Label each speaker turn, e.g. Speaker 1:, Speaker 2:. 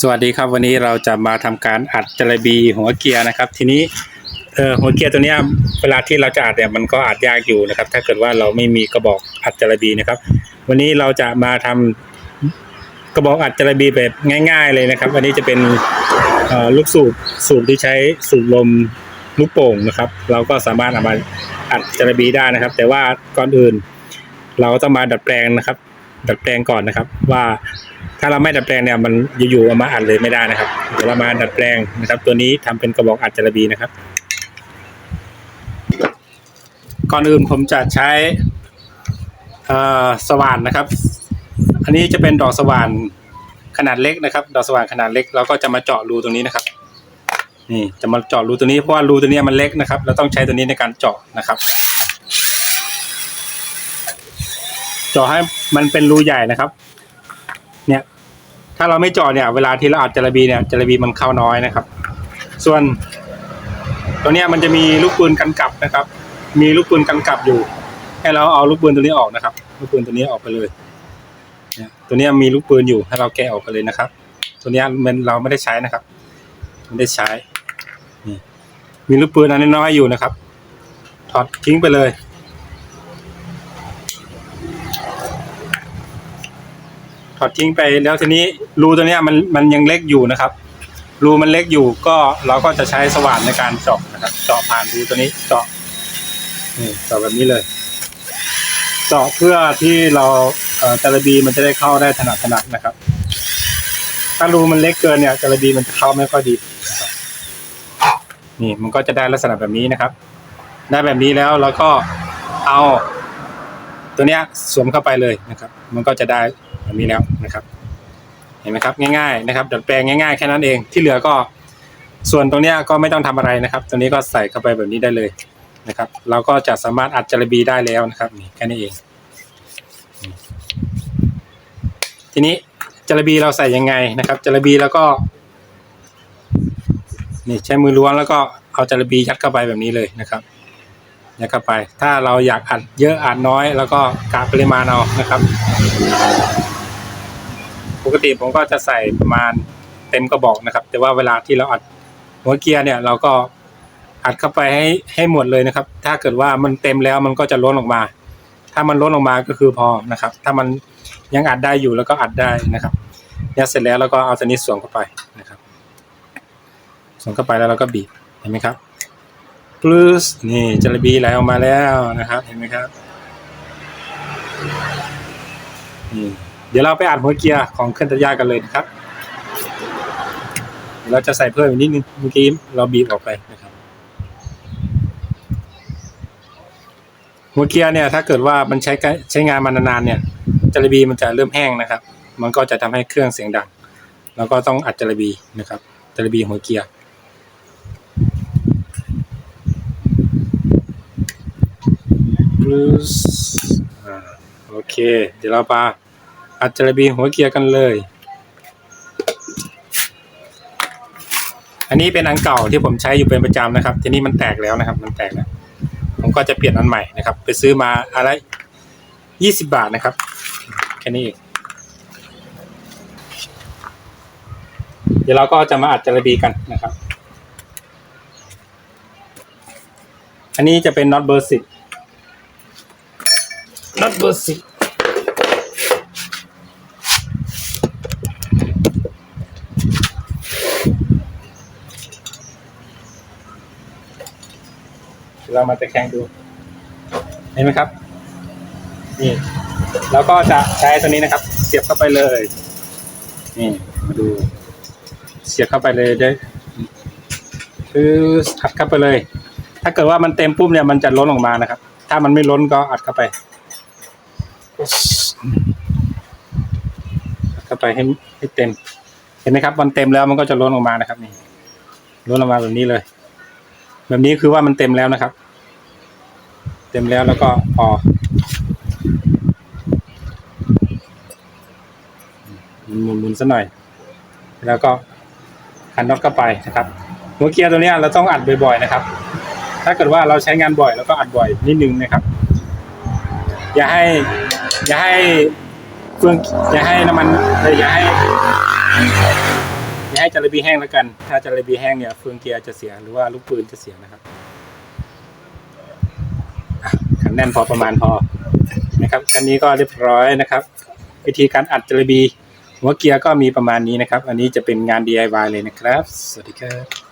Speaker 1: สวัสดีครับวันนี้เราจะมาทำการอัดจระบีหัวเกียร์นะครับ ทีนี้เออหัวเกียร์ตัวนี้เวลาที่เราจะอัดเนี่ยมันก็อัดยากอยู่นะครับ ถ้าเกิดว่าเราไม่มีกระบอกอัดจระบีนะครับ วันนี้เราจะมาทำกระบอกอัดจระบีแบบง่าย ๆ เลยนะครับ อันนี้จะเป็นลูกสูบสูบที่ใช้สูบลมลูกโป่งนะครับ เราก็สามารถเอามาอัดจระบีได้นะครับ แต่ว่าก่อนอื่น เราต้องมาดัดแปลงนะครับ ดัดแปลงก่อนนะครับว่า ถ้าเราไม่ดัดแปลงเนี่ยมันอยู่ๆเอามาอัดเลยไม่ได้นะครับเดี๋ยวเรามาดัดแปลงนะครับ ตัวนี้ทำเป็นกระบอกอัดจระบีนะครับ ก่อนอื่นผมจะใช้สว่านนะครับ อันนี้จะเป็นดอกสว่านขนาดเล็กนะครับ ดอกสว่านขนาดเล็กเราก็จะมาเจาะรูตรงนี้นะครับ นี่จะมาเจาะรูตัวนี้เพราะว่ารูตัวนี้มันเล็กนะครับ เราต้องใช้ตัวนี้ในการเจาะนะครับเจาะให้มันเป็นรูใหญ่นะครับ ถ้าเราไม่จาะเนี่ย เวลาที่เราอัดจระบีเนี่ยจระบีมันเข้าน้อยนะครับ ส่วน ตัวเนี้ยมันจะมีลูกปืนกันกลับนะครับ มีลูกปืนกันกลับอยู่ ให้เราเอาลูกปืนตัวนี้ออกนะครับ ลูกปืนตัวนี้ออกไปเลยเนี่ยตัวเนี้ยมีลูกปืนอยู่ให้เราแกะออกไปเลยนะครับ ตัวเนี้ยมันเราไม่ได้ใช้นะครับไม่ได้ใช้มีลูกปืนอันน้อยอยู่นะครับ ถอดทิ้งไปเลย อดทิ้งไปแล้วทีนี้รูตัวเนี้ยมันมันยังเล็กอยู่นะครับ รูมันเล็กอยู่ก็เราก็จะใช้สว่านในการเจาะนะครับเจาะผ่านรูตัวนี้เจาะนี่เจาะแบบนี้เลยเจาะเพื่อที่เราเอ่อจระบีมันจะได้เข้าได้ถนัดถนัดนะครับ ถ้ารูมันเล็กเกินเนี่ยจระบีมันจะเข้าไม่ค่อยดีนะครับนี่มันก็จะได้ลักษณะแบบนี้นะครับ ได้แบบนี้แล้วเราก็เอาตัวเนี้ยสวมเข้าไปเลยนะครับ มันก็จะได้ แบบนี้แล้วนะครับ เห็นไหมครับง่ายๆนะครับดัดแปลงง่ายๆแค่นั้นเองที่เหลือก็ส่วนตรงนี้ก็ไม่ต้องทำอะไรนะครับตัวนี้ก็ใส่เข้าไปแบบนี้ได้เลยนะครับ เราก็จะสามารถอัดจระบีได้แล้วนะครับนี่แค่นี้เอง ทีนี้จระบีเราใส่ยังไงนะครับจระบีแล้วก็นี่ใช้มือล้วงแล้วก็เอาจระบียัดเข้าไปแบบนี้เลยนะครับยัดเข้าไป ถ้าเราอยากอัดเยอะอัดน้อย แล้วก็กะปริมาณเอานะครับ ปกติผมก็จะใส่ประมาณเต็มกระบอกนะครับ แต่ว่าเวลาที่เราอัดหัวเกียร์เนี่ย เราก็อัดเข้าไปให้ให้หมดเลยนะครับ ถ้าเกิดว่ามันเต็มแล้วมันก็จะล้นออกมา ถ้ามันล้นออกมาก็คือพอนะครับ ถ้ามันยังอัดได้อยู่แล้วก็อัดได้นะครับเนี่ยเสร็จแล้วเราก็เอาตัวนี้สวมเข้าไปนะครับสวมเข้าไปแล้วเราก็บีบเห็นไหมครับปลื้สนี่จระบีไหลออกมาแล้วนะครับ เห็นไหมครับนี่ ดี๋ยวเราไปอัดหัวเกียร์ของเครื่องตัดหญ้ากันเลยนะครับ เราจะใส่เพิ่มอีกนิดนึงเมื่อกี้เราบีบออกไปนะครับ หัวเกียร์เนี่ยถ้าเกิดว่ามันใช้ใช้งานมานานๆเนี่ยจระบีมันจะเริ่มแห้งนะครับ มันก็จะทำให้เครื่องเสียงดัง แล้วก็ต้องอัดจระบีนะครับจระบีหัวเกียร์บลูสอ่าโอเค เดี๋ยวเรามา อัดจระบีหัวเกียร์กันเลย อันนี้เป็นอันเก่าที่ผมใช้อยู่เป็นประจำนะครับ ทีนี้มันแตกแล้วนะครับ มันแตกแล้วผมก็จะเปลี่ยนอันใหม่นะครับ ไปซื้อมาอะไรยี่สิบบาทนะครับแค่นี้เองเดี๋ยวเราก็จะมาอัดจระบีกันนะครับ อันนี้จะเป็นน็อตเบอร์สิบน็อตเบอร์สิบ เรามาตะแคงดู เห็นไหมครับ นี่เราก็จะใช้ตัวนี้นะครับ เสียบเข้าไปเลย นี่มาดู เสียบเข้าไปเลยได้คืออัดเข้าไปเลย ถ้าเกิดว่ามันเต็มปุ๊บเนี่ยมันจะล้นออกมานะครับ ถ้ามันไม่ล้นก็อัดเข้าไปเข้าไปให้ให้เต็ม เห็นไหมครับมันเต็มแล้วมันก็จะล้นออกมานะครับนี่ล้นออกมาแบบนี้เลย แบบนี้คือว่ามันเต็มแล้วนะครับ เต็มแล้วแล้วก็พอหมุนหมุนหนซะหน่อย แล้วก็คันน็อตเข้าไปนะครับหัวเกียร์ตัวนี้เราต้องอัดบ่อยๆนะครับ ถ้าเกิดว่าเราใช้งานบ่อยแล้วก็อัดบ่อยนิดนึงนะครับ อย่าให้ อย่าให้เฟืองอย่าให้น้ำมันเอ้ยอย่าให้อย่าให้จาระบีแห้งแล้วกัน ถ้าจาระบีแห้งเนี่ยเฟืองเกียร์จะเสียหรือว่าลูกปืนจะเสียนะครับ ขันแน่นพอประมาณพอนะครับคันนี้ก็เรียบร้อยนะครับ วิธีการอัดจระบีหัวเกียร์ก็มีประมาณนี้นะครับ อันนี้จะเป็นงาน DIY เลยนะครับ สวัสดีครับ